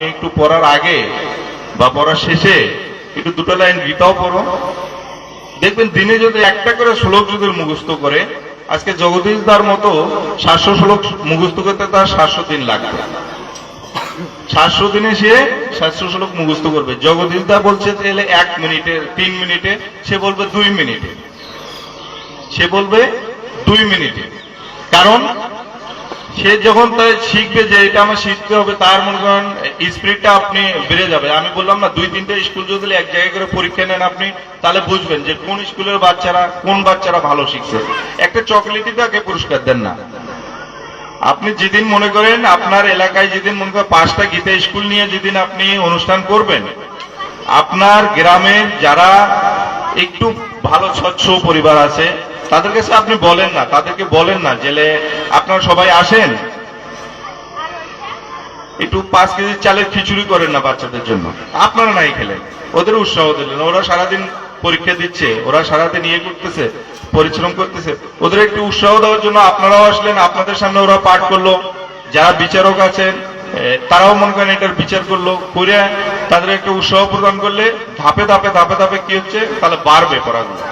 একটু পড়ার আগে বা পড়ার শেষে একটু দুটো লাইন গীতাও পড়ো। দেখবেন দিনে যদি একটা করে শ্লোক যদি মুখস্থ করে, আজকে জগদীশ দার মতো সাতশো শ্লোক মুখস্থ করতে তার সাতশো দিন লাগবে। সাতশো দিনে সে সাতশো শ্লোক মুখস্থ করবে। জগদীশ দা বলছে তাহলে এক মিনিটে, তিন মিনিটে, সে বলবে দুই মিনিটে। সে বলবে দুই মিনিটে। কারণ সে যখন তাই শিখবে যে এটা আমার শিখতে হবে, তার মনে করেন স্পিরিটটা আপনি বেড়ে যাবে। আমি বললাম, না, দুই, তিনটে স্কুল যদি এক জায়গায় করে পরীক্ষা নেন আপনি, তাহলে বুঝবেন যে কোন স্কুলের বাচ্চারা, কোন বাচ্চারা ভালো শিখছে। একটা চকলেটই তাকে পুরস্কার দেন না। আপনি যেদিন মনে করেন, আপনার এলাকায় যেদিন মনে করেন পাঁচটা গীতা স্কুল নিয়ে যেদিন আপনি অনুষ্ঠান করবেন, আপনার গ্রামের যারা একটু ভালো স্বচ্ছ পরিবার আছে তাদের কাছে আপনি বলেন না, তাদেরকে বলেন না, জেলে আপনারা সবাই আসেন। একটু পাঁচ কেজি চালের খিচুড়ি করেন না বাচ্চাদের জন্য। আপনারা নাই খেলেন ওদের উৎসাহ দিলেন ওরা সারাদিন পরীক্ষা দিচ্ছে, ওরা সারাদিন ইয়ে করতেছে, পরিশ্রম করতেছে। ওদের একটু উৎসাহ দেওয়ার জন্য আপনারাও আসলেন, আপনাদের সামনে ওরা পাঠ করল। যারা বিচারক আছেন তারাও মনে করেন এটার বিচার করল। করে তাদের একটা উৎসাহ প্রদান করলে ধাপে ধাপে ধাপে ধাপে কি হচ্ছে? তাহলে বাড়বে পড়াগুলো।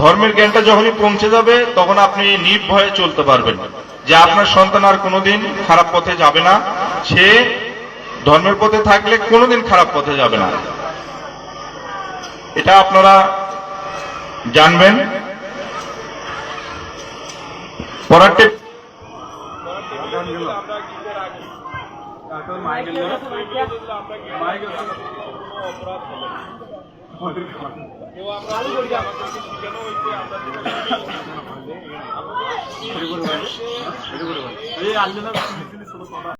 ধর্মের জ্ঞানটা যখনই পৌঁছে যাবে তখন আপনি নির্ভয়ে চলতে পারবেন যে আপনার সন্তান আর কোনোদিন খারাপ পথে যাবে না সে ধর্মের পথে থাকলে কোনোদিন খারাপ পথে যাবে না এটা আপনারা জানবেন টিপ এই আল্লাহ